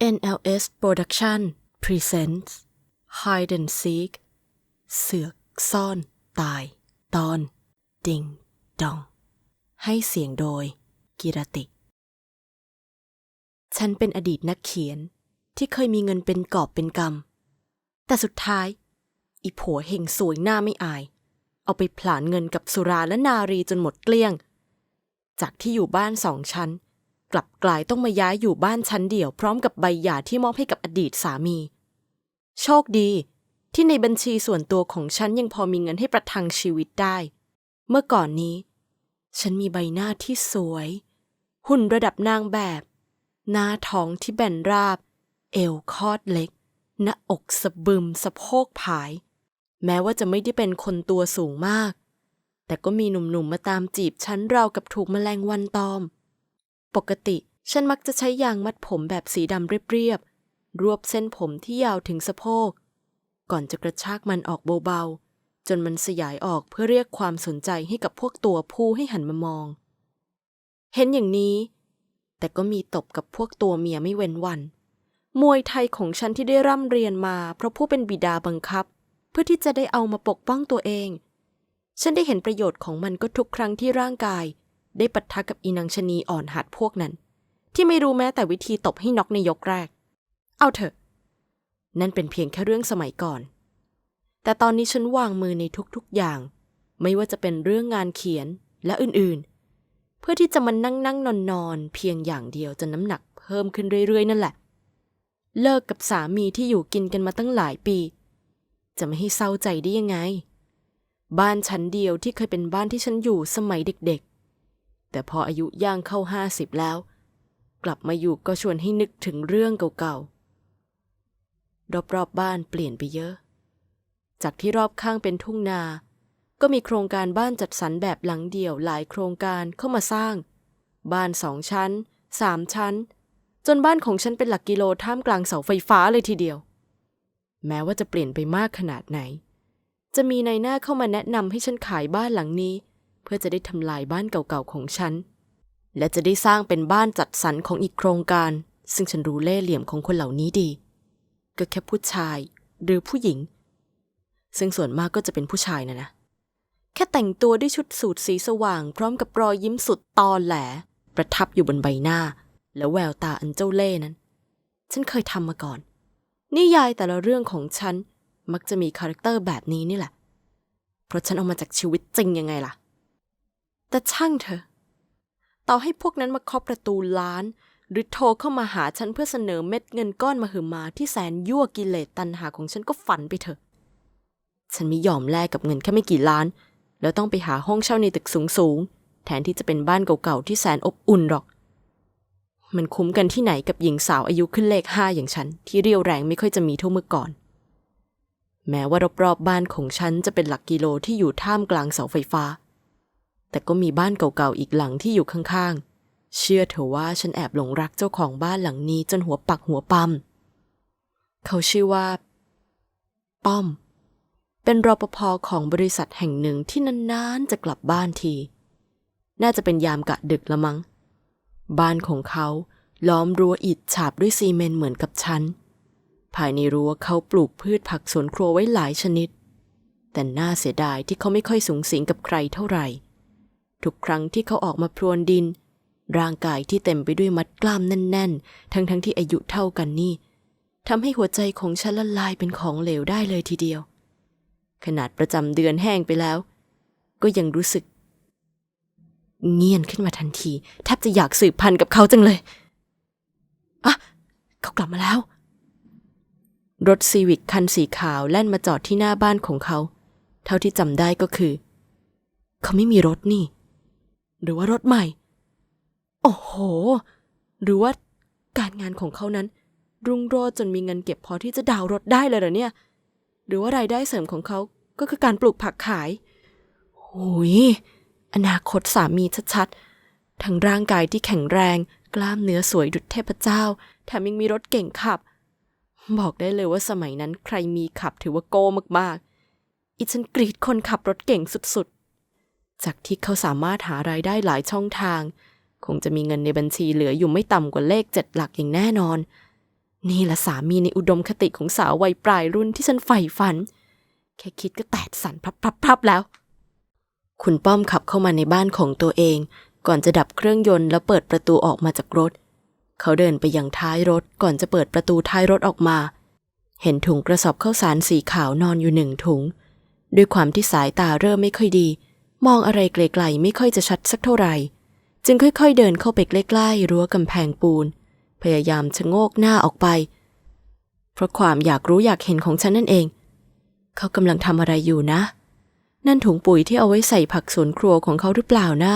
NLS Production Presents Hide and Seek เสือกซ่อนตาย ตอน ดิงดอง ให้เสียงโดย กิรติ ฉันเป็นอดีตนักเขียนที่เคยมีเงินเป็นกอบเป็นกำ แต่สุดท้าย อีผัวเฮงสวยหน้าไม่อาย เอาไปผลาญเงินกับสุราและนารีจนหมดเกลี้ยง จากที่อยู่บ้านสองชั้น กลับกลายต้องมาย้ายอยู่บ้านชั้นเดี่ยวพร้อมกับใบหย่าที่มอบให้กับอดีตสามี โชคดี ที่ในบัญชีส่วนตัวของฉันยังพอมีเงินให้ประทังชีวิตได้ เมื่อก่อนนี้ ฉันมีใบหน้าที่สวย หุ่นระดับนางแบบ หน้าท้องที่แบนราบ เอวคอดเล็ก หน้าอกสะบึมสะโพกผาย แม้ว่าจะไม่ได้เป็นคนตัวสูงมาก แต่ก็มีหนุ่มๆมาตามจีบฉันราวกับถูกแมลงวันตอม ปกติฉันมักจะใช้ยางมัดผมแบบสีดำเรียบๆ รวบเส้นผมที่ยาวถึงสะโพก ก่อนจะกระชากมันออกเบาๆ จนมันสยายออกเพื่อเรียกความสนใจให้กับพวกตัวผู้ให้หันมามอง เห็นอย่างนี้ แต่ก็มีตบกับพวกตัวเมียไม่เว้นวัน มวยไทยของฉันที่ได้ร่ำเรียนมาเพราะผู้เป็นบิดาบังคับ เพื่อที่จะได้เอามาปกป้องตัวเอง ฉันได้เห็นประโยชน์ของมันก็ทุกครั้งที่ร่างกาย ได้ปะทะกับอีนางชนีอ่อนหัดพวกนั้น ที่ไม่รู้แม้แต่วิธีตบให้น็อกในยกแรก เอาเถอะ นั่นเป็นเพียงแค่เรื่องสมัยก่อน แต่ตอนนี้ฉันวางมือในทุกๆอย่าง ไม่ว่าจะเป็นเรื่องงานเขียนและอื่นๆ เพื่อที่จะมานั่งนั่งนอนนอนเพียงอย่างเดียวจนน้ำหนักเพิ่มขึ้นเรื่อยๆ นั่นแหละ เลิกกับสามีที่อยู่กินกันมาตั้งหลายปี จะไม่ให้เศร้าใจได้ยังไง บ้านชั้นเดียวที่เคยเป็นบ้านที่ฉันอยู่สมัยเด็กๆ แต่พออายุย่างเข้าห้าสิบแล้ว กลับมาอยู่ก็ชวนให้นึกถึงเรื่องเก่าๆ รอบๆบบ้านเปลี่ยนไปเยอะ จากที่รอบข้างเป็นทุ่งนา ก็มีโครงการบ้านจัดสรรแบบหลังเดี่ยวหลายโครงการเข้ามาสร้าง บ้านสองชั้นสามชั้น จนบ้านของฉันเป็นหลักกิโลท่ามกลางเสาไฟฟ้าเลยทีเดียว แม้ว่าจะเปลี่ยนไปมากขนาดไหน จะมีนายหน้าเข้ามาแนะนำให้ฉันขายบ้านหลังนี้ พื่อจะได้ทำลายบ้านเก่าๆของฉัน และจะได้สร้างเป็นบ้านจัดสรรของอีกโครงการ ซึ่งฉันรู้เล่เหลี่ยมของคนเหล่านี้ดี ก็แค่ผู้ชายหรือผู้หญิง ซึ่งส่วนมากก็จะเป็นผู้ชายนะนะ แค่แต่งตัวด้วยชุดสูทสีสว่าง พร้อมกับรอยยิ้มสุดตอแหล ประทับอยู่บนใบหน้า และแววตาอันเจ้าเล่ห์นั้น ฉันเคยทำมาก่อน นิยายแต่ละเรื่องของฉันมักจะมีคาแรคเตอร์แบบนี้นี่แหละ เพราะฉันเอามาจากชีวิตจริงยังไงล่ะ แต่ช่างเถอะ ต่อให้พวกนั้นมาเคาะประตูร้าน หรือโทรเข้ามาหาฉันเพื่อเสนอเม็ดเงินก้อนมาหือมาที่แสนยั่วกิเลสตันหาของฉันก็ฝันไปเถอะ ฉันไม่ยอมแลกกับเงินแค่ไม่กี่ล้าน แล้วต้องไปหาห้องเช่าในตึกสูงๆแทนที่จะเป็นบ้านเก่าๆที่แสนอบอุ่นหรอก มันคุ้มกันที่ไหนกับหญิงสาวอายุขึ้นเลขห้าอย่างฉัน ที่เรียวแรงไม่ค่อยจะมีเท่าเมื่อก่อน แม้ว่ารอบๆบบ้านของฉันจะเป็นหลักกิโลที่อยู่ท่ามกลางเสาไฟฟ้า แต่ก็มีบ้านเก่าๆอีกหลังที่อยู่ข้างๆ เชื่อเถอะว่าฉันแอบหลงรักเจ้าของบ้านหลังนี้จนหัวปักหัวปั๊มเขาชื่อว่า ป้อม เป็นรปภของบริษัทแห่งหนึ่งที่นานๆจะกลับบ้านที น่าจะเป็นยามกะดึกละมั้ง บ้านของเขาล้อมรั้วอิฐฉาบด้วยซีเมนต์เหมือนกับฉัน ภายในรั้วเขาปลูกพืชผักสวนครัวไว้หลายชนิด แต่น่าเสียดายที่เขาไม่ค่อยสูงสิงกับใครเท่าไหร่ ทุกครั้งที่เขาออกมาพรวนดิน ร่างกายที่เต็มไปด้วยมัดกล้ามแน่น ๆ ทั้งๆทที่อายุเท่ากันนี่ทำให้หัวใจของฉันละลายเป็นของเหลวได้เลยทีเดียว ขนาดประจำเดือนแห้งไปแล้ว ก็ยังรู้สึก เงียนขึ้นมาทันทีแทบจะอยากสืบพันธุ์กับเขาจังเลยอะเขากลับมาแล้ว รถซีวิกคันสีขาวแล่นมาจอดที่หน้าบ้านของเขา เท่าที่จำได้ก็คือ เขาไม่มีรถนี่ หรือว่ารถใหม่ โอ้โห หรือว่าการงานของเขานั้น รุ่งโรจน์จนมีเงินเก็บพอที่จะดาวรถได้เลยเหรอเนี่ย หรือว่ารายได้เสริมของเขาก็คือการปลูกผักขายหุยอนาคตสามีชัดๆ ทั้งร่างกายที่แข็งแรง กล้ามเนื้อสวยดุจเทพเจ้า แถมยังมีรถเก่งขับ บอกได้เลยว่าสมัยนั้นใครมีขับถือว่าโก้มากๆอีฉันกรีดคนขับรถเก่งสุดๆ จากที่เขาสามารถหารายได้หลายช่องทาง คงจะมีเงินในบัญชีเหลืออยู่ไม่ต่ำกว่าเลขเจ็ดหลักอย่างแน่นอน นี่แหละสามีในอุดมคติของสาววัยปลายรุ่นที่ฉันใฝ่ฝัน แค่คิดก็แตกสันพรับๆๆแล้ว คุณป้อมขับเข้ามาในบ้านของตัวเอง ก่อนจะดับเครื่องยนต์แล้วเปิดประตูออกมาจากรถ เขาเดินไปยังท้ายรถก่อนจะเปิดประตูท้ายรถออกมา เห็นถุงกระสอบข้าวสารสีขาวนอนอยู่หนึ่งถุง ด้วยความที่สายตาเริ่มไม่ค่อยดี มองอะไรไกลๆไม่ค่อยจะชัดสักเท่าไหร่ จึงค่อยๆเดินเข้าไปใกล้ๆรั้วกำแพงปูน พยายามชะโงกหน้าออกไป เพราะความอยากรู้อยากเห็นของฉันนั่นเอง เขากำลังทำอะไรอยู่นะ นั่นถุงปุ๋ยที่เอาไว้ใส่ผักสวนครัวของเขาหรือเปล่านะ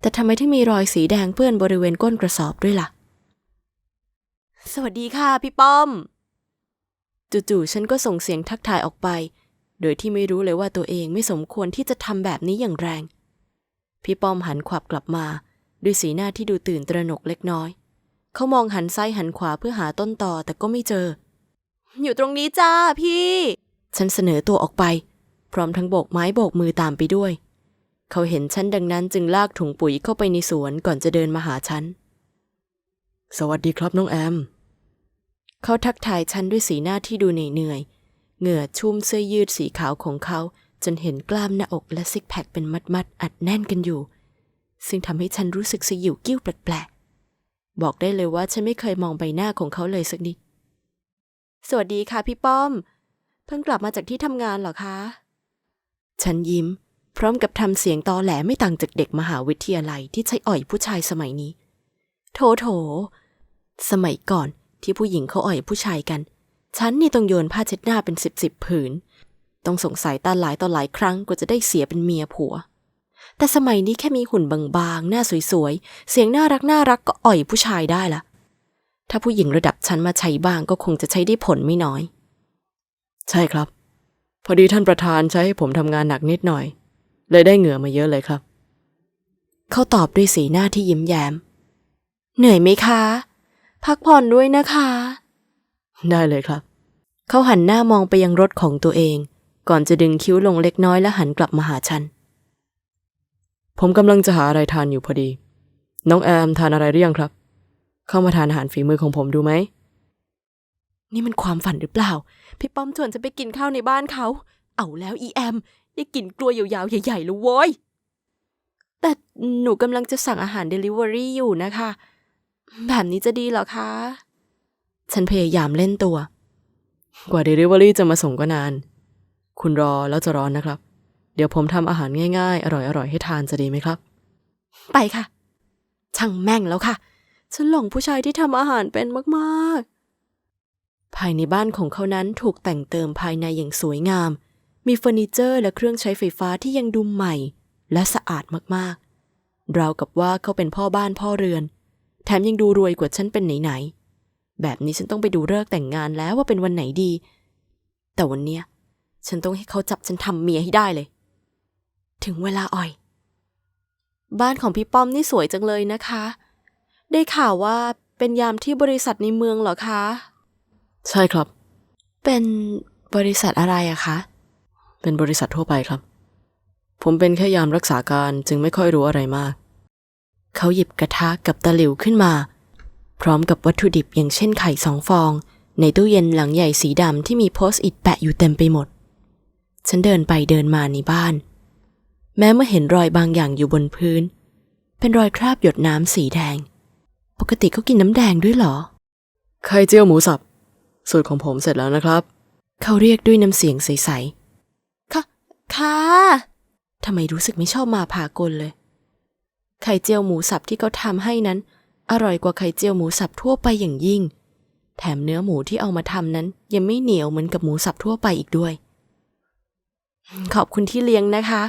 แต่ทำไมที่มีรอยสีแดงเปื้อนบริเวณก้นกระสอบด้วยล่ะ สวัสดีค่ะพี่ป้อม จู่ๆฉันก็ส่งเสียงทักทายออกไป โดยที่ไม่รู้เลยว่าตัวเองไม่สมควรที่จะทำแบบนี้อย่างแรง พี่ป้อมหันขวับกลับมา ด้วยสีหน้าที่ดูตื่นตระหนกเล็กน้อย เขามองหันซ้ายหันขวาเพื่อหาต้นตอแต่ก็ไม่เจอ อยู่ตรงนี้จ้าพี่ ฉันเสนอตัวออกไป พร้อมทั้งโบกไม้โบกมือตามไปด้วย เขาเห็นฉันดังนั้นจึงลากถุงปุ๋ยเข้าไปในสวนก่อนจะเดินมาหาฉัน สวัสดีครับน้องแอม เขาทักทายฉันด้วยสีหน้าที่ดูเหนื่อยๆ เหงื่อชุ่มเสื้อยืดสีขาวของเขา จนเห็นกล้ามหน้าอกและซิกแพคเป็นมัดๆอัดแน่นกันอยู่ ซึ่งทำให้ฉันรู้สึกสยิวกิ้วแปลกๆ บอกได้เลยว่าฉันไม่เคยมองใบหน้าของเขาเลยสักนิด สวัสดีค่ะพี่ป้อม เพิ่งกลับมาจากที่ทำงานเหรอคะ ฉันยิ้ม พร้อมกับทำเสียงตอแหลไม่ต่างจากเด็กมหาวิทยาลัยที่ใช้อ่อยผู้ชายสมัยนี้ โถโถ สมัยก่อนที่ผู้หญิงเขาอ่อยผู้ชายกัน ฉันนี่ต้องโยนผ้าเช็ดหน้าเป็นสิบสิบผืน ต้องสงสัยตาหลายต่อหลายครั้งกว่าจะได้เสียเป็นเมียผัว แต่สมัยนี้แค่มีหุ่นบางๆ หน้าสวยๆ เสียงน่ารักน่ารักก็อ่อยผู้ชายได้ละถ้าผู้หญิงระดับฉันมาใช้บ้างก็คงจะใช้ได้ผลไม่น้อย ใช่ครับ พอดีท่านประธานใช้ให้ผมทำงานหนักนิดหน่อย เลยได้เหงื่อมาเยอะเลยครับ เขาตอบด้วยสีหน้าที่ยิ้มแย้ม เหนื่อยไหมคะ พักผ่อนด้วยนะคะ ได้เลยครับ เขาหันหน้ามองไปยังรถของตัวเอง ก่อนจะดึงคิ้วลงเล็กน้อยและหันกลับมาหาฉัน ผมกำลังจะหาอะไรทานอยู่พอดี น้องแอมทานอะไรหรือยังครับ เข้ามาทานอาหารฝีมือของผมดูไหม นี่มันความฝันหรือเปล่า พี่ป้อมชวนจะไปกินข้าวในบ้านเขา เอาแล้วอีแอมได้กินกลัวยาวๆใหญ่ๆแล้วโว้ยแต่หนูกำลังจะสั่งอาหารเดลิเวอรี่อยู่นะคะ แบบนี้จะดีเหรอคะ ฉันพยายามเล่นตัว กว่าเดลิเวอรี่จะมาส่งก็นาน คุณรอแล้วจะร้อนนะครับ เดี๋ยวผมทำอาหารง่ายๆ อร่อยๆ ให้ทานจะดีไหมครับ ไปค่ะ ช่างแม่งแล้วค่ะ ฉันหลงผู้ชายที่ทำอาหารเป็นมากๆ ภายในบ้านของเขานั้นถูกแต่งเติมภายในอย่างสวยงาม มีเฟอร์นิเจอร์และเครื่องใช้ไฟฟ้าที่ยังดูใหม่ และสะอาดมากๆราวกับว่าเขาเป็นพ่อบ้านพ่อเรือน แถมยังดูรวยกว่าฉันเป็นไหนๆ แบบนี้ฉันต้องไปดูเลิกษ์แต่งงานแล้วว่าเป็นวันไหนดี แต่วันเนี้ยฉันต้องให้เขาจับฉันทำเมียให้ได้เลย ถึงเวลาอ่อย บ้านของพี่ป้อมนี่สวยจังเลยนะคะ ได้ข่าวว่าเป็นยามที่บริษัทในเมืองเหรอคะ ใช่ครับ เป็นบริษัทอะไรอะคะ เป็นบริษัททั่วไปครับ ผมเป็นแค่ยามรักษาการจึงไม่ค่อยรู้อะไรมาก เขาหยิบกระทะกับตะหลิวขึ้นมา พร้อมกับวัตถุดิบอย่างเช่นไข่สองฟอง ในตู้เย็นหลังใหญ่สีดำที่มีโพสต์อิทแปะอยู่เต็มไปหมด ฉันเดินไปเดินมาในบ้าน แม้เมื่อเห็นรอยบางอย่างอยู่บนพื้น เป็นรอยคราบหยดน้ำสีแดง ปกติเขากินน้ำแดงด้วยเหรอ ไข่เจียวหมูสับ สูตรของผมเสร็จแล้วนะครับ เขาเรียกด้วยน้ำเสียงใสๆ ค่ะ ค่ะ ทำไมรู้สึกไม่ชอบมาพากลเลย ไข่เจียวหมูสับที่เขาทำให้นั้น อร่อยกว่าไข่เจียวหมูสับทั่วไปอย่างยิ่ง แถมเนื้อหมูที่เอามาทำนั้น ยังไม่เหนียวเหมือนกับหมูสับทั่วไปอีกด้วย ขอบคุณที่เลี้ยงนะคะ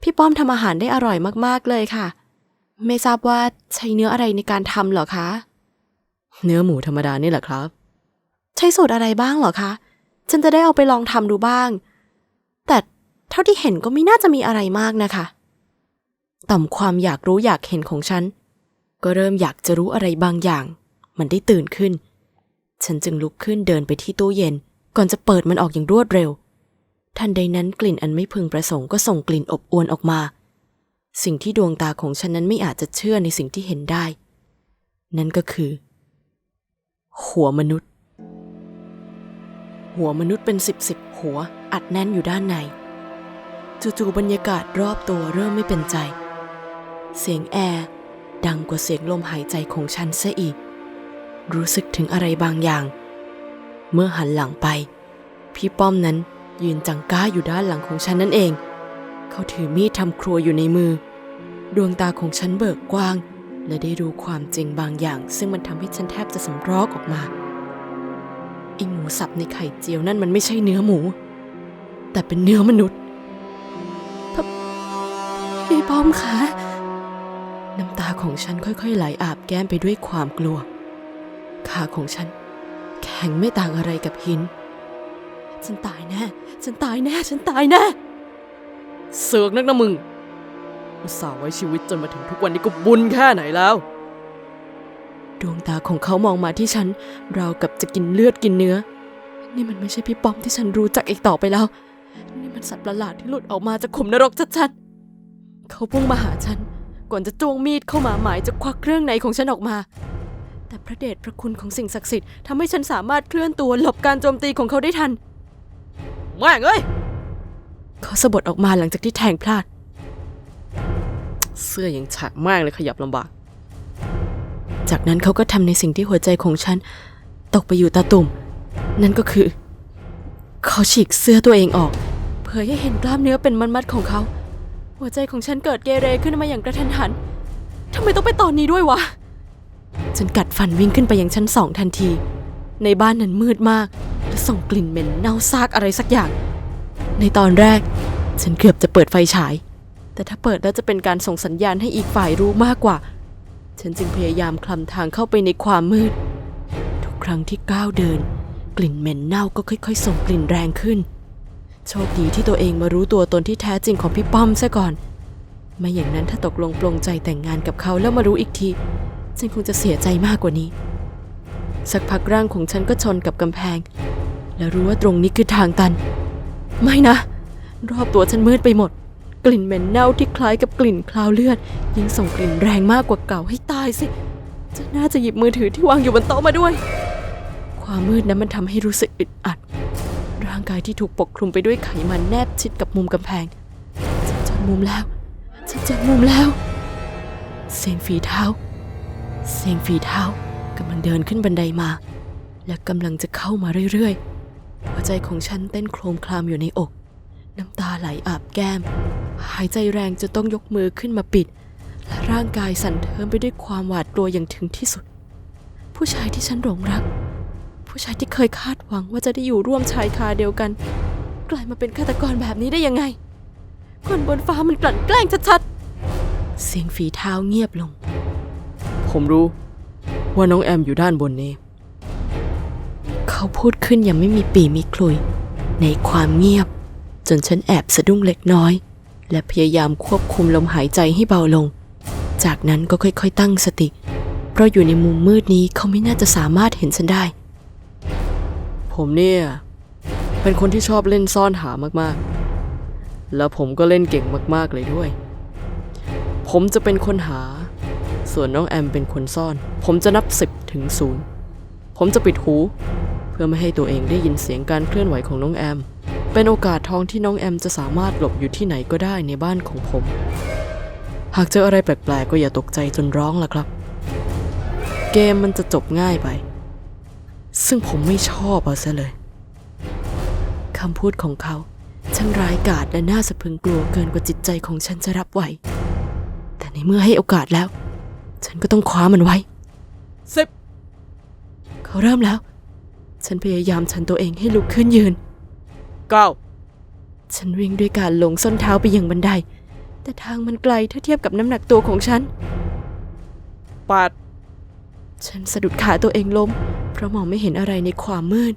พี่ป้อมทำอาหารได้อร่อยมากๆเลยค่ะ ไม่ทราบว่าใช้เนื้ออะไรในการทำเหรอคะ เนื้อหมูธรรมดานี่แหละครับ ใช้สูตรอะไรบ้างเหรอคะ ฉันจะได้เอาไปลองทำดูบ้าง แต่เท่าที่เห็นก็ไม่น่าจะมีอะไรมากนะคะ ต่อมความอยากรู้อยากเห็นของฉัน ก็เริ่มอยากจะรู้อะไรบางอย่าง มันได้ตื่นขึ้น ฉันจึงลุกขึ้นเดินไปที่ตู้เย็น ก่อนจะเปิดมันออกอย่างรวดเร็ว ทันใดนั้นกลิ่นอันไม่พึงประสงค์ก็ส่งกลิ่นอบอวนออกมา สิ่งที่ดวงตาของฉันนั้นไม่อาจจะเชื่อในสิ่งที่เห็นได้ นั่นก็คือหูหัวมนุษย์ หัวมนุษย์เป็นสิบสิบหัว อัดแน่นอยู่ด้านในจู่ๆบรรยากาศรอบตัวเริ่มไม่เป็นใจ เสียงแอร์ ดังกว่าเสียงลมหายใจของฉันซะอีก รู้สึกถึงอะไรบางอย่าง เมื่อหันหลังไป พี่ป้อมนั้นยืนจังก้าอยู่ด้านหลังของฉันนั่นเอง เขาถือมีดทำครัวอยู่ในมือ ดวงตาของฉันเบิกกว้าง และได้รู้ความจริงบางอย่าง ซึ่งมันทำให้ฉันแทบจะสำรอกออกมาไอหมูสับในไข่เจียวนั่นมันไม่ใช่เนื้อหมู แต่เป็นเนื้อมนุษย์พี่ป้อมคะ น้ำตาของฉันค่อยๆไหลอาบแก้มไปด้วยความกลัว ขาของฉัน แข็งไม่ต่างอะไรกับหิน ฉันตายแน่ ฉันตายแน่ ฉันตายแน่ เสือกนักนะมึง อุตส่าห์ไว้ชีวิตจนมาถึงทุกวันนี้ก็บุญแค่ไหนแล้ว ดวงตาของเขามองมาที่ฉัน ราวกับจะกินเลือดกินเนื้อ นี่มันไม่ใช่พี่ป้อมที่ฉันรู้จักอีกต่อไปแล้ว นี่มันสัตว์ประหลาดที่หลุดออกมาจากขุมนรกชัดๆเขาพุ่งมาหาฉัน ก่อนจะจ้วงมีดเข้ามาหมายจะควักเครื่องในของฉันออกมา แต่พระเดชพระคุณของสิ่งศักดิ์สิทธิ์ทำให้ฉันสามารถเคลื่อนตัวหลบการโจมตีของเขาได้ทันแม่งเอ้ยเขาสะบัดออกมาหลังจากที่แทงพลาด เสื้อยังฉากมากเลยขยับลำบาก จากนั้นเขาก็ทำในสิ่งที่หัวใจของฉัน ตกไปอยู่ตาตุ่ม นั่นก็คือ เขาฉีกเสื้อตัวเองออก เผยให้เห็นกล้ามเนื้อเป็นมัดๆของเขา หัวใจของฉันเกิดเกเรขึ้นมาอย่างกระทันหัน ทำไมต้องไปตอนนี้ด้วยวะ ฉันกัดฟันวิ่งขึ้นไปยังชั้นสองทันที ในบ้านนั้นมืดมาก และส่งกลิ่นเหม็นเน่าซากอะไรสักอย่าง ในตอนแรก ฉันเกือบจะเปิดไฟฉาย แต่ถ้าเปิดแล้วจะเป็นการส่งสัญญาณให้อีกฝ่ายรู้มากกว่า ฉันจึงพยายามคลำทางเข้าไปในความมืด ทุกครั้งที่ก้าวเดิน กลิ่นเหม็นเน่าก็ค่อย ๆ ส่งกลิ่นแรงขึ้น โชคดีที่ตัวเองมารู้ตัวตนที่แท้จริงของพี่ป้อมซะก่อน ไม่อย่างนั้นถ้าตกลงปลงใจแต่งงานกับเขาแล้วมารู้อีกที ฉันคงจะเสียใจมากกว่านี้ สักพักร่างของฉันก็ชนกับกำแพง และรู้ว่าตรงนี้คือทางตัน ไม่นะ รอบตัวฉันมืดไปหมด กลิ่นเหม็นเน่าที่คล้ายกับกลิ่นคลาวเลือด ยิ่งส่งกลิ่นแรงมากกว่าเก่าให้ตายสิจะน่าจะหยิบมือถือที่วางอยู่บนโต๊ะมาด้วย ความมืดนั้นมันทำให้รู้สึกอึดอัด กายที่ถูกปกคลุมไปด้วยไขมันแนบชิดกับมุมกำแพง ฉันจนมุมแล้ว ฉันจนมุมแล้ว เสียงฝีเท้า เสียงฝีเท้ากำลังเดินขึ้นบันไดมา และกำลังจะเข้ามาเรื่อยๆ หัวใจของฉันเต้นโครมครามอยู่ในอก น้ำตาไหลอาบแก้ม หายใจแรงจนต้องยกมือขึ้นมาปิด และร่างกายสั่นเทิมไปด้วยความหวาดกลัวอย่างถึงที่สุด ผู้ชายที่ฉันหลงรัก ผู้ชายที่เคยคาดหวังว่าจะได้อยู่ร่วมชายคาเดียวกัน กลายมาเป็นฆาตกรแบบนี้ได้ยังไง คนบนฟ้ามันกลั่นแกล้งชัดๆ เสียงฝีเท้าเงียบลง ผมรู้ว่าน้องแอมอยู่ด้านบนนี้ เขาพูดขึ้นอย่างไม่มีปีมีคลุย ในความเงียบ จนฉันแอบสะดุ้งเล็กน้อย และพยายามควบคุมลมหายใจให้เบาลง จากนั้นก็ค่อยๆ ตั้งสติ เพราะอยู่ในมุมมืดนี้เขาไม่น่าจะสามารถเห็นฉันได้ ผมเนี่ย เป็นคนที่ชอบเล่นซ่อนหามากๆ แล้วผมก็เล่นเก่งมากๆเลยด้วย ผมจะเป็นคนหา ส่วนน้องแอมเป็นคนซ่อน ผมจะนับสิบถึงศูนย์ผมจะปิดหู เพื่อไม่ให้ตัวเองได้ยินเสียงการเคลื่อนไหวของน้องแอม เป็นโอกาสทองที่น้องแอมจะสามารถหลบอยู่ที่ไหนก็ได้ในบ้านของผม หากเจออะไรแปลกๆก็อย่าตกใจจนร้องล่ะครับ เกมมันจะจบง่ายไป ซึ่งผมไม่ชอบเอาซะเลยคำพูดของเขาช่างร้ายกาจและน่าสะพรึงกลัวเกินกว่าจิตใจของฉันจะรับไหว แต่ในเมื่อให้โอกาสแล้ว ฉันก็ต้องคว้ามันไว้สิบเขาเริ่มแล้ว ฉันพยายามชันตัวเองให้ลุกขึ้นยืนเก้าฉันวิ่งด้วยการลงส้นเท้าไปยังบันได แต่ทางมันไกลถ้าเทียบกับน้ำหนักตัวของฉันแปดฉันสะดุดขาตัวเองล้ม เพราะมองไม่เห็นอะไรในความมืด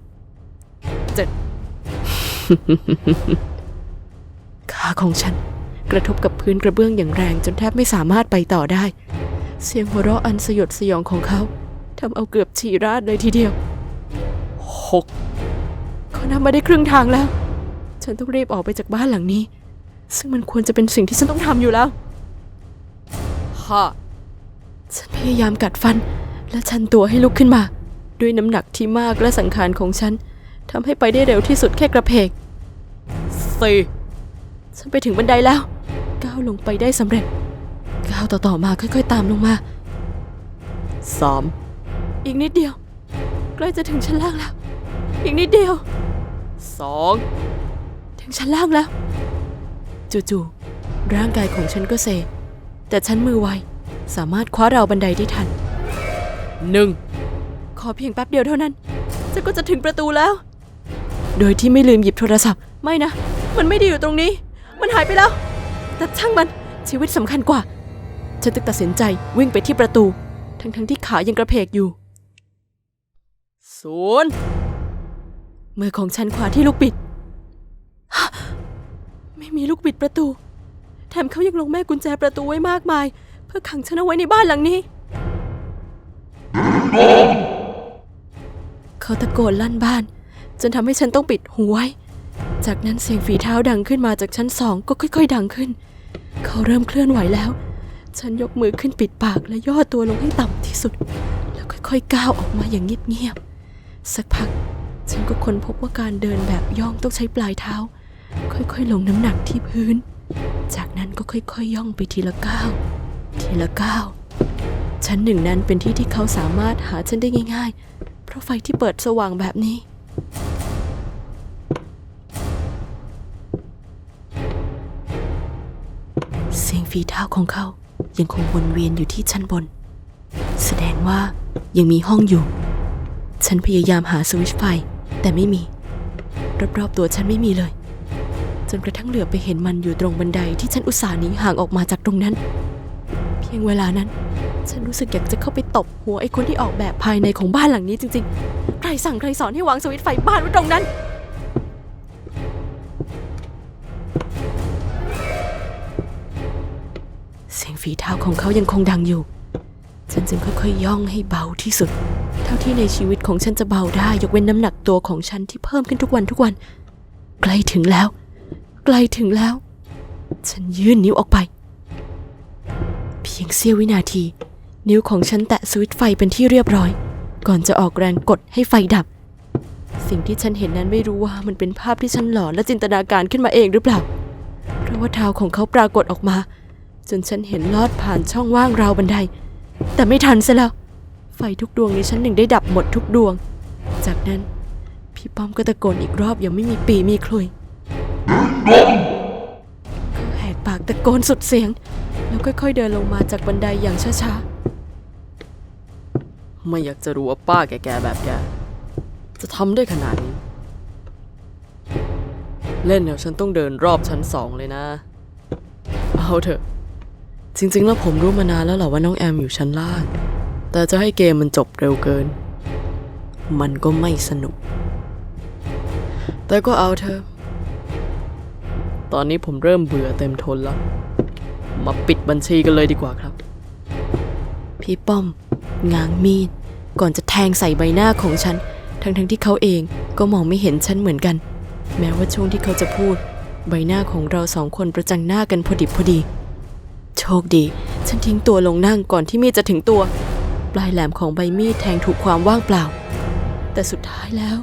เจ็ดขาของฉันกระทบกับพื้นกระเบื้องอย่างแรงจนแทบไม่สามารถไปต่อได้ เสียงหัวเราะอันสยดสยองของเขาทำเอาเกือบฉี่ราดเลยทีเดียวหกเขานำมาได้ครึ่งทางแล้ว ฉันต้องรีบออกไปจากบ้านหลังนี้ ซึ่งมันควรจะเป็นสิ่งที่ฉันต้องทำอยู่แล้วห้าฉันพยายามกัดฟัน และชันตัวให้ลุกขึ้นมา ด้วยน้ำหนักที่มากและสังขารของฉันทำให้ไปได้เร็วที่สุดแค่กระเพกสี่ฉันไปถึงบันไดแล้ว ก้าวลงไปได้สำเร็จ ก้าวต่อๆมาค่อยๆ ตามลงมาสามอีกนิดเดียว ใกล้จะถึงชั้นล่างแล้ว อีกนิดเดียวสองถึงชั้นล่างแล้ว จู่ๆร่างกายของฉันก็เซแต่ฉันมือไว สามารถคว้าราวบันไดได้ทันหนึ่ง ขอเพียงแป๊บเดียวเท่านั้นฉันก็จะถึงประตูแล้ว โดยที่ไม่ลืมหยิบโทรศัพท์ ไม่นะ มันไม่ได้อยู่ตรงนี้ มันหายไปแล้ว แต่ช่างมันชีวิตสำคัญกว่า ฉันจึงตัดสินใจวิ่งไปที่ประตู ทั้งๆที่ขายังกระเพกอยู่ศูนย์มือของฉันขวาที่ลูกบิด ไม่มีลูกบิดประตู แถมเขายังลงแม่กุญแจประตูไว้มากมาย เพื่อขังฉันเอาไว้ในบ้านหลังนี้ เขาตะโกนลั่นบ้าน จนทำให้ฉันต้องปิดหูไว้ จากนั้นเสียงฝีเท้าดังขึ้นมาจากชั้นสองก็ค่อย ๆ ดังขึ้น เขาเริ่มเคลื่อนไหวแล้ว ฉันยกมือขึ้นปิดปากและย่อตัวลงให้ต่ำที่สุด แล้วค่อยๆก้าวออกมาอย่างเงียบๆสักพัก ฉันก็ค้นพบว่าการเดินแบบย่องต้องใช้ปลายเท้า ค่อยๆ ลงน้ำหนักที่พื้น จากนั้นก็ค่อยๆ ย่องไปทีละก้าวทีละก้าวชั้นหนึ่งนั้นเป็นที่ที่เขาสามารถหาฉันได้ง่าย เพราะไฟที่เปิดสว่างแบบนี้ เสียงฝีเท้าของเขายังคงวนเวียนอยู่ที่ชั้นบน แสดงว่ายังมีห้องอยู่ ฉันพยายามหาสวิตช์ไฟ แต่ไม่มี รอบๆตัวฉันไม่มีเลย จนกระทั่งเหลือไปเห็นมันอยู่ตรงบันไดที่ฉันอุตส่าห์หนีห่างออกมาจากตรงนั้น เพียงเวลานั้น ฉันรู้สึกอยากจะเข้าไปตบหัวไอ้คนที่ออกแบบภายในของบ้านหลังนี้จริงๆ ใครสั่งใครสอนให้วางสวิตช์ไฟบ้านไว้ตรงนั้น เสียงฝีเท้าของเขายังคงดังอยู่ ฉันจึงค่อยๆย่องให้เบาที่สุด เท่าที่ในชีวิตของฉันจะเบาได้ ยกเว้นน้ำหนักตัวของฉันที่เพิ่มขึ้นทุกวันทุกวัน ใกล้ถึงแล้ว ใกล้ถึงแล้ว ฉันยื่นนิ้วออกไป เพียงเสี้ยววินาที นิ้วของฉันแตะสวิตไฟเป็นที่เรียบร้อย ก่อนจะออกแรงกดให้ไฟดับ สิ่งที่ฉันเห็นนั้นไม่รู้ว่ามันเป็นภาพที่ฉันหลอนและจินตนาการขึ้นมาเองหรือเปล่า เพราะว่าเท้าของเขาปรากฏออกมา จนฉันเห็นลอดผ่านช่องว่างราวบันได แต่ไม่ทันซะแล้ว ไฟทุกดวงในชั้นหนึ่งได้ดับหมดทุกดวง จากนั้นพี่ป้อมก็ตะโกนอีกรอบอย่างไม่มีปีมีคลุยเขาแหกปากตะโกนสุดเสียง แล้วค่อยๆเดินลงมาจากบันไดอย่างช้าๆ ไม่อยากจะรู้ว่าป้าแก่ๆแบบแก จะทำได้ขนาดนี้ เล่นเดี๋ยวฉันต้องเดินรอบชั้นสองเลยนะ เอาเถอะ จริงๆ แล้วผมรู้มานานแล้วแหละว่าน้องแอมอยู่ชั้นล่าง แต่จะให้เกมมันจบเร็วเกิน มันก็ไม่สนุก แต่ก็เอาเถอะ ตอนนี้ผมเริ่มเบื่อเต็มทนแล้ว มาปิดบัญชีกันเลยดีกว่าครับ พี่ป้อม ง้างมีด ก่อนจะแทงใส่ใบหน้าของฉัน ทั้งๆที่เขาเองก็มองไม่เห็นฉันเหมือนกัน แม้ว่าช่วงที่เขาจะพูด ใบหน้าของเราสองคนประจังหน้ากันพอดิบพอดี โชคดี ฉันทิ้งตัวลงนั่งก่อนที่มีดจะถึงตัว ปลายแหลมของใบมีดแทงถูกความว่างเปล่า แต่สุดท้ายแล้ว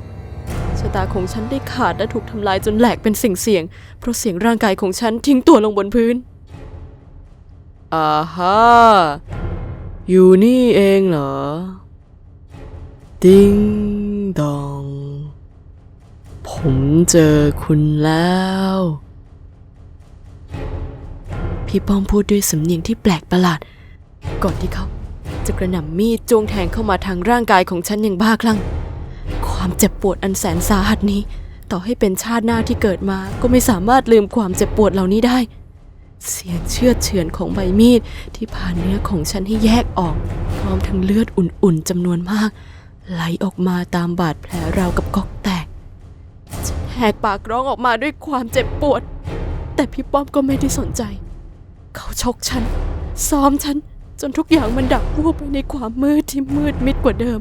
ชะตาของฉันได้ขาดและถูกทำลายจนแหลกเป็นสิ่งเสียง เพราะเสียงร่างกายของฉันทิ้งตัวลงบนพื้นอ่าฮะ อยู่นี่เองเหรอติ้งดอง ผมเจอคุณแล้ว พี่ป้อมพูดด้วยสำเนียงที่แปลกประหลาด ก่อนที่เขาจะกระหน่ำมีดจ้วงแทงเข้ามาทางร่างกายของฉันอย่างบ้าคลั่ง ความเจ็บปวดอันแสนสาหัสนี้ ต่อให้เป็นชาติหน้าที่เกิดมาก็ไม่สามารถลืมความเจ็บปวดเหล่านี้ได้ เสียงเชือดเฉือนของใบมีดที่ผ่านเนื้อของฉันให้แยกออก พร้อมทั้งเลือดอุ่นๆจำนวนมาก ไหลออกมาตามบาดแผลราวกับก๊อกแตกฉันแหกปากร้องออกมาด้วยความเจ็บปวด แต่พี่ป้อมก็ไม่ได้สนใจ เขาชกฉัน ซ้อมฉัน จนทุกอย่างมันดับวูบไปในความมืดที่มืดมิดกว่าเดิม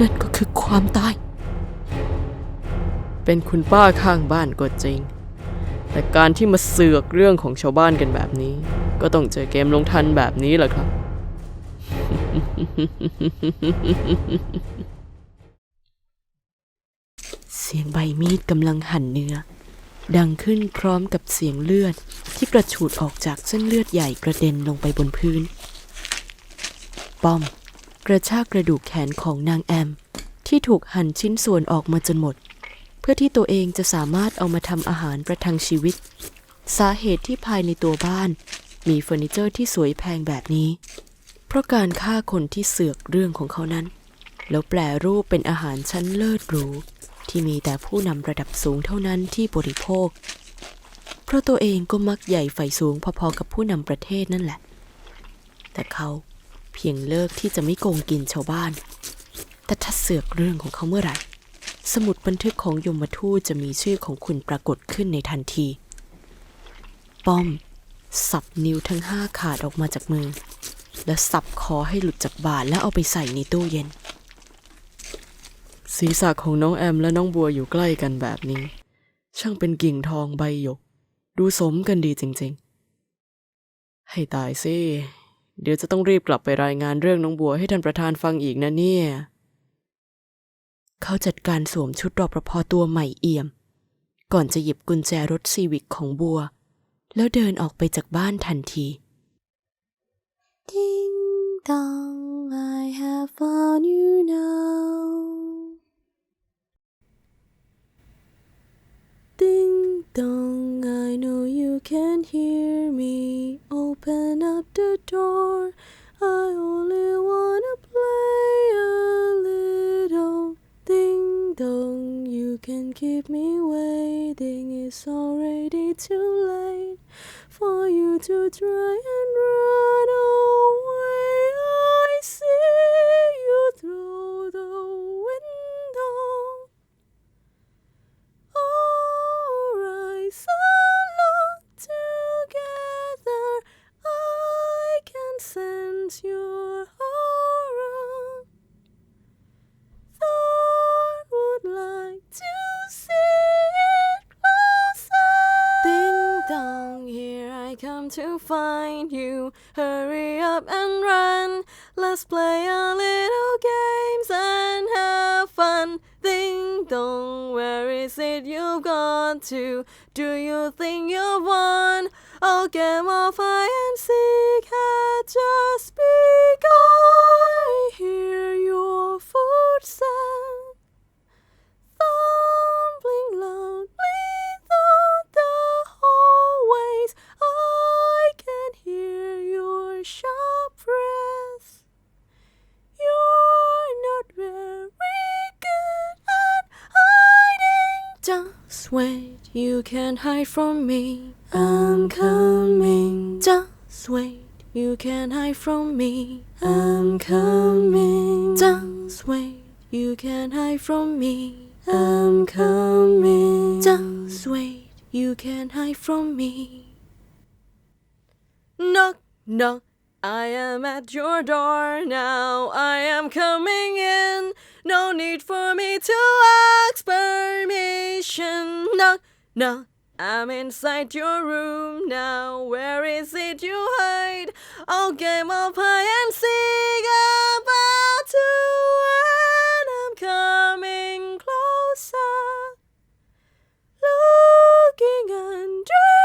นั่นก็คือความตาย เป็นคุณป้าข้างบ้านก็จริง แต่การที่มาเสือกเรื่องของชาวบ้านกันแบบนี้ ก็ต้องเจอเกมลงทันแบบนี้แหละครับ เสียงใบมีดกำลังหั่นเนื้อ ดังขึ้นพร้อมกับเสียงเลือดที่กระฉูดออกจากเส้นเลือดใหญ่กระเด็นลงไปบนพื้น ป้อม กระชากกระดูกแขนของนางแอม ที่ถูกหั่นชิ้นส่วนออกมาจนหมด เพื่อที่ตัวเองจะสามารถเอามาทำอาหารประทังชีวิต สาเหตุที่ภายในตัวบ้าน มีเฟอร์นิเจอร์ที่สวยแพงแบบนี้ เพราะการฆ่าคนที่เสือกเรื่องของเขานั้น แล้วแปลรูปเป็นอาหารชั้นเลิศหรูที่มีแต่ผู้นำระดับสูงเท่านั้นที่บริโภค เพราะตัวเองก็มักใหญ่ไฟสูงพอๆกับผู้นำประเทศนั่นแหละ แต่เขาเพียงเลิกที่จะไม่โกงกินชาวบ้าน แต่ถ้าเสือกเรื่องของเขาเมื่อไหร่ สมุดบันทึกของยมทูตจะมีชื่อของคุณปรากฏขึ้นในทันที ป้อม สับนิ้วทั้งห้าขาดออกมาจากมือ และสับคอให้หลุดจากบาทแล้วเอาไปใส่ในตู้เย็น ศีรษะของน้องแอมและน้องบัวอยู่ใกล้กันแบบนี้ ช่างเป็นกิ่งทองใบหยก ดูสมกันดีจริง ๆ ให้ตายสิ เดี๋ยวจะต้องรีบกลับไปรายงานเรื่องน้องบัวให้ท่านประธานฟังอีกนะเนี่ย เขาจัดการสวมชุดรอปภตัวใหม่เอี่ยม ก่อนจะหยิบกุญแจรถซีวิกของบัว แล้วเดินออกไปจากบ้านทันที Ding dong, I have found you now. Ding dong, I know you can hear me. Open up the door. It's already too late for you to try and Let's play a little games and have fun. Ding dong, where is it you've gone to? Do you think you've won? Oh, game of hide and seek had just begun. I hear your footsteps Just wait, you can't hide from me. I'm coming. Just wait, you can't hide from me. I'm coming. Just wait, you can't hide from me. I'm coming. Just wait, you can't hide from me. Knock, knock. I am at your door now. I am coming in. No need for me to ask permission. Knock, knock. I'm inside your room now. Where is it you hide? Oh, game of hide and seek about to end. I'm coming closer. Looking underneath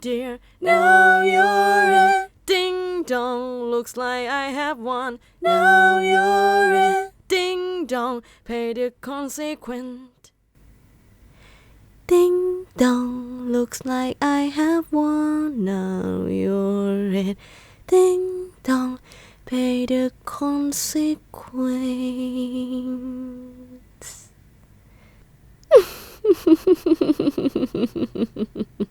dear. Now you're in. Ding dong, looks like I have won. Now you're in. Ding dong, pay the consequence. Ding dong, looks like I have won. Now you're in. Ding dong, pay the consequence.